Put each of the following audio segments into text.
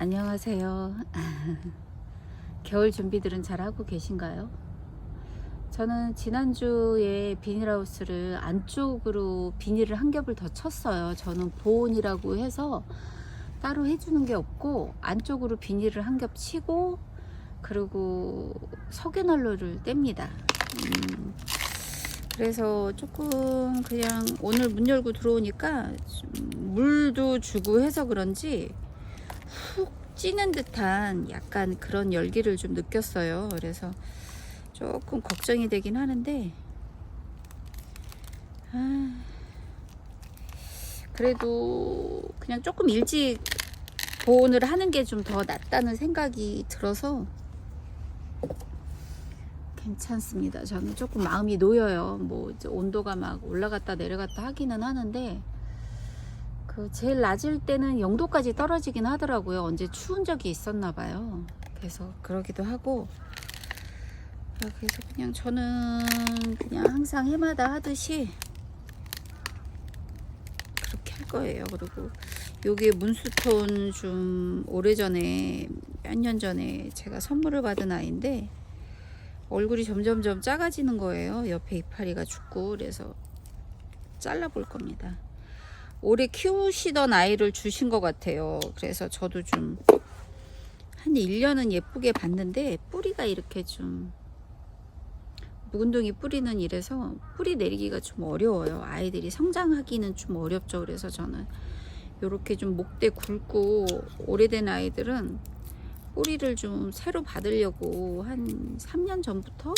안녕하세요. 겨울 준비들은 잘 하고 계신가요? 저는 지난주에 비닐하우스를 안쪽으로 비닐을 한 겹을 더 쳤어요. 저는 보온이라고 해서 따로 해주는 게 없고 안쪽으로 비닐을 한 겹 치고 그리고 석유난로를 뗍니다. 음, 그래서 조금 그냥 오늘 문 열고 들어오니까 좀 물도 주고 해서 그런지 훅 찌는 듯한 약간 그런 열기를 좀 느꼈어요. 그래서 조금 걱정이 되긴 하는데, 아, 그래도 그냥 조금 일찍 보온을 하는 게 좀 더 낫다는 생각이 들어서 괜찮습니다. 저는 조금 마음이 놓여요. 뭐 온도가 막 올라갔다 내려갔다 하기는 하는데 그 제일 낮을 때는 0도까지 떨어지긴 하더라고요. 언제 추운 적이 있었나 봐요. 그래서 그러기도 하고 아, 그래서 그냥 저는 그냥 항상 해마다 하듯이 그렇게 할 거예요. 그리고 요게 문스톤 좀 오래전에 몇 년 전에 제가 선물을 받은 아이인데 얼굴이 점점점 작아지는 거예요. 옆에 이파리가 죽고 그래서 잘라볼 겁니다. 올해 키우시던 아이를 주신 것 같아요. 그래서 저도 좀 한 1년은 예쁘게 봤는데 뿌리가 이렇게 좀 묵은둥이 뿌리는 이래서 뿌리 내리기가 좀 어려워요. 아이들이 성장하기는 좀 어렵죠. 그래서 저는 이렇게 좀 목대 굵고 오래된 아이들은 뿌리를 좀 새로 받으려고 한 3년 전부터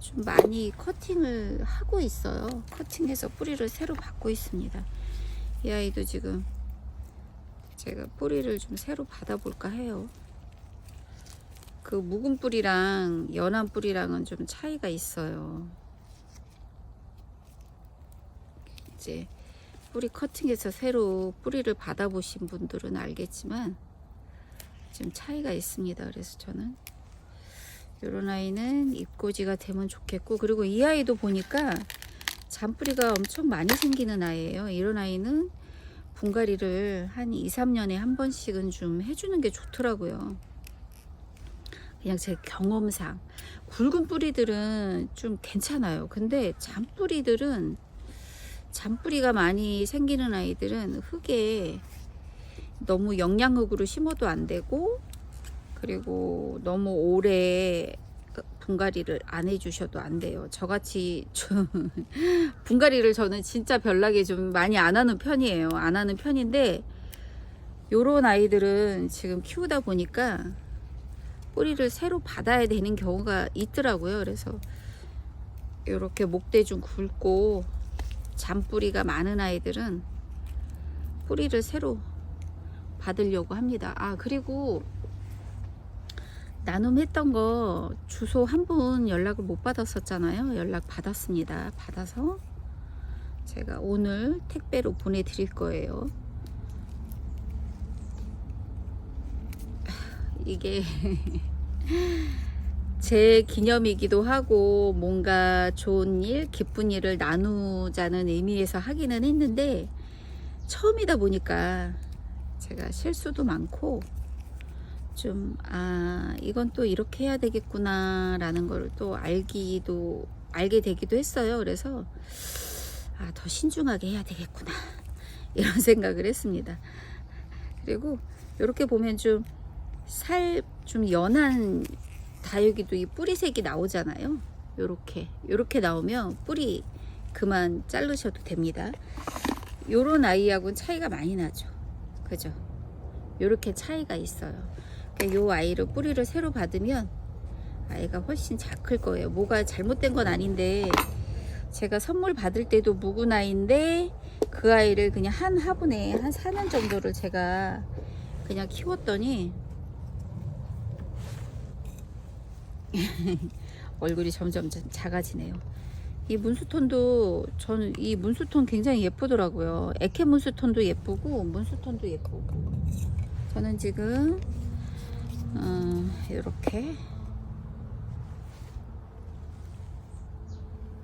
좀 많이 커팅을 하고 있어요. 커팅해서 뿌리를 새로 받고 있습니다. 이 아이도 지금 제가 뿌리를 좀 새로 받아볼까 해요. 그 묵은 뿌리랑 연한 뿌리랑은 좀 차이가 있어요. 이제 뿌리 커팅해서 새로 뿌리를 받아보신 분들은 알겠지만 좀 차이가 있습니다. 그래서 저는 이런 아이는 입꼬지가 되면 좋겠고 그리고 이 아이도 보니까 잔뿌리가 엄청 많이 생기는 아이예요. 이런 아이는 분갈이를 한 2, 3년에 한 번씩은 좀 해주는 게 좋더라고요. 그냥 제 경험상 굵은 뿌리들은 좀 괜찮아요. 근데 잔뿌리들은 잔뿌리가 많이 생기는 아이들은 흙에 너무 영양흙으로 심어도 안 되고 그리고 너무 오래 분갈이를 안 해주셔도 안 돼요. 저같이 좀 분갈이를 저는 진짜 별나게 좀 많이 안 하는 편이에요. 안 하는 편인데 요런 아이들은 지금 키우다 보니까 뿌리를 새로 받아야 되는 경우가 있더라고요. 그래서 이렇게 목대 좀 굵고 잔뿌리가 많은 아이들은 뿌리를 새로 받으려고 합니다. 아, 그리고 나눔했던 거 주소 한 분 연락을 못 받았었잖아요. 연락 받았습니다. 받아서 제가 오늘 택배로 보내드릴 거예요. 이게 제 기념이기도 하고 뭔가 좋은 일, 기쁜 일을 나누자는 의미에서 하기는 했는데 처음이다 보니까 제가 실수도 많고 좀, 아, 이건 또 이렇게 해야 되겠구나, 라는 걸 또 알기도, 알게 되기도 했어요. 그래서, 아, 더 신중하게 해야 되겠구나, 이런 생각을 했습니다. 그리고, 이렇게 보면 좀, 살, 좀 연한 다육이도 이 뿌리색이 나오잖아요. 요렇게, 요렇게 나오면 뿌리 그만 자르셔도 됩니다. 요런 아이하고는 차이가 많이 나죠. 그죠? 요렇게 차이가 있어요. 요 아이를 뿌리를 새로 받으면 아이가 훨씬 잘 클 거예요. 뭐가 잘못된 건 아닌데 제가 선물 받을 때도 아이인데 그 아이를 그냥 한 화분에 한 4년 정도를 제가 그냥 키웠더니 얼굴이 점점 작아지네요. 이 문수톤도 저는 이 문수톤 굉장히 예쁘더라고요. 에케 문수톤도 예쁘고 문수톤도 예쁘고 저는 지금 어, 이렇게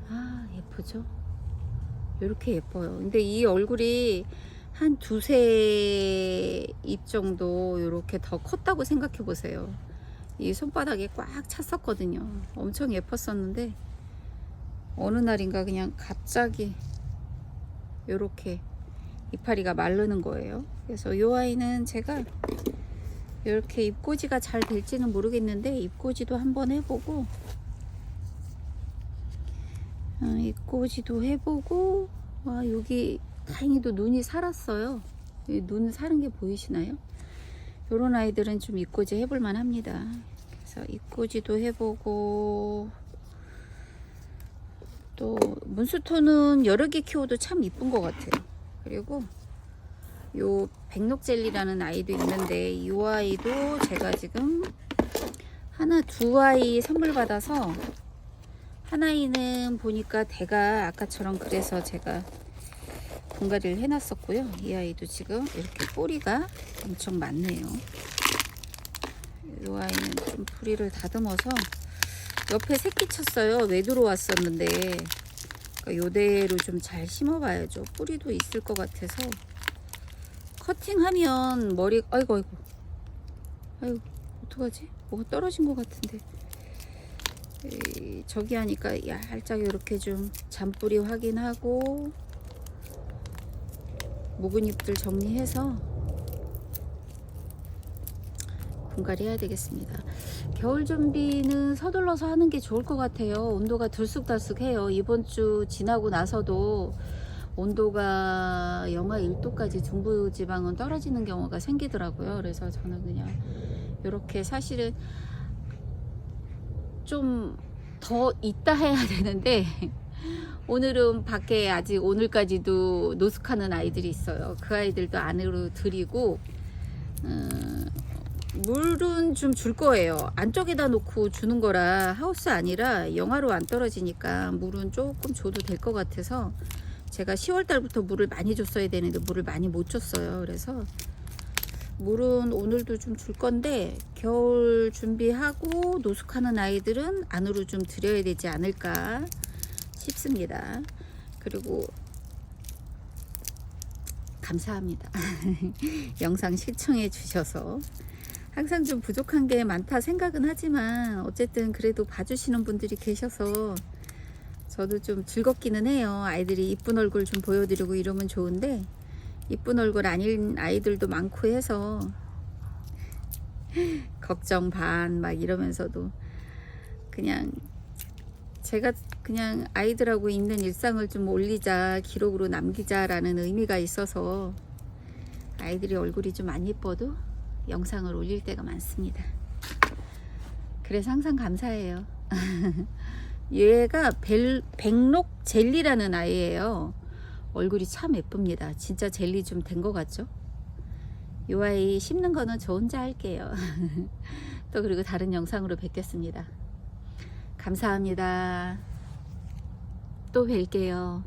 아 예쁘죠? 이렇게 예뻐요. 근데 이 얼굴이 한 두세 입 정도 이렇게 더 컸다고 생각해 보세요. 이 손바닥에 꽉 찼었거든요. 엄청 예뻤었는데 어느 날인가 그냥 갑자기 이렇게 이파리가 마르는 거예요. 그래서 이 아이는 제가 이렇게 입꼬지가 잘 될지는 모르겠는데 입꼬지도 한번 해보고 어, 입꼬지도 해보고 와 여기 다행히도 눈이 살았어요. 눈 사는 게 보이시나요? 요런 아이들은 좀 입꼬지 해볼 만 합니다. 그래서 입꼬지도 해보고 또 문수토는 여러 개 키워도 참 이쁜 것 같아요. 그리고 요 백록젤리라는 아이도 있는데 이 아이도 제가 지금 하나 두 아이 선물 받아서 한 아이는 보니까 대가 아까처럼 그래서 제가 분갈이를 해놨었고요. 이 아이도 지금 이렇게 뿌리가 엄청 많네요. 이 아이는 좀 뿌리를 다듬어서 옆에 새끼 쳤어요. 왜 들어왔었는데 그러니까 요대로 좀 잘 심어봐야죠. 뿌리도 있을 것 같아서 커팅하면 머리 아이고 아이고 아이고 어떡하지? 뭐가 떨어진 것 같은데 이, 저기 하니까 살짝 이렇게 좀 잔뿌리 확인하고 묵은 잎들 정리해서 분갈이 해야 되겠습니다. 겨울 준비는 서둘러서 하는 게 좋을 것 같아요. 온도가 들쑥달쑥해요. 이번 주 지나고 나서도 온도가 영하 1도까지 중부 지방은 떨어지는 경우가 생기더라고요. 그래서 저는 그냥 이렇게 사실은 좀 더 있다 해야 되는데 오늘은 밖에 아직 오늘까지도 노숙하는 아이들이 있어요. 그 아이들도 안으로 들이고 음, 물은 좀 줄 거예요. 안쪽에다 놓고 주는 거라 하우스 아니라 영하로 안 떨어지니까 물은 조금 줘도 될 것 같아서 제가 10월 달부터 물을 많이 줬어야 되는데 물을 많이 못 줬어요. 그래서 물은 오늘도 좀 줄 건데 겨울 준비하고 노숙하는 아이들은 안으로 좀 드려야 되지 않을까 싶습니다. 그리고 감사합니다. 영상 시청해 주셔서 항상 좀 부족한 게 많다 생각은 하지만 어쨌든 그래도 봐주시는 분들이 계셔서 저도 좀 즐겁기는 해요. 아이들이 이쁜 얼굴 좀 보여드리고 이러면 좋은데 이쁜 얼굴 아닌 아이들도 많고 해서 걱정 반 막 이러면서도 그냥 제가 그냥 아이들하고 있는 일상을 좀 올리자 기록으로 남기자라는 의미가 있어서 아이들이 얼굴이 좀 안 예뻐도 영상을 올릴 때가 많습니다. 그래서 항상 감사해요. 얘가 벨, 백록 젤리라는 아이예요. 얼굴이 참 예쁩니다. 진짜 젤리 좀 된 것 같죠? 이 아이 심는 거는 저 혼자 할게요. 또 그리고 다른 영상으로 뵙겠습니다. 감사합니다. 또 뵐게요.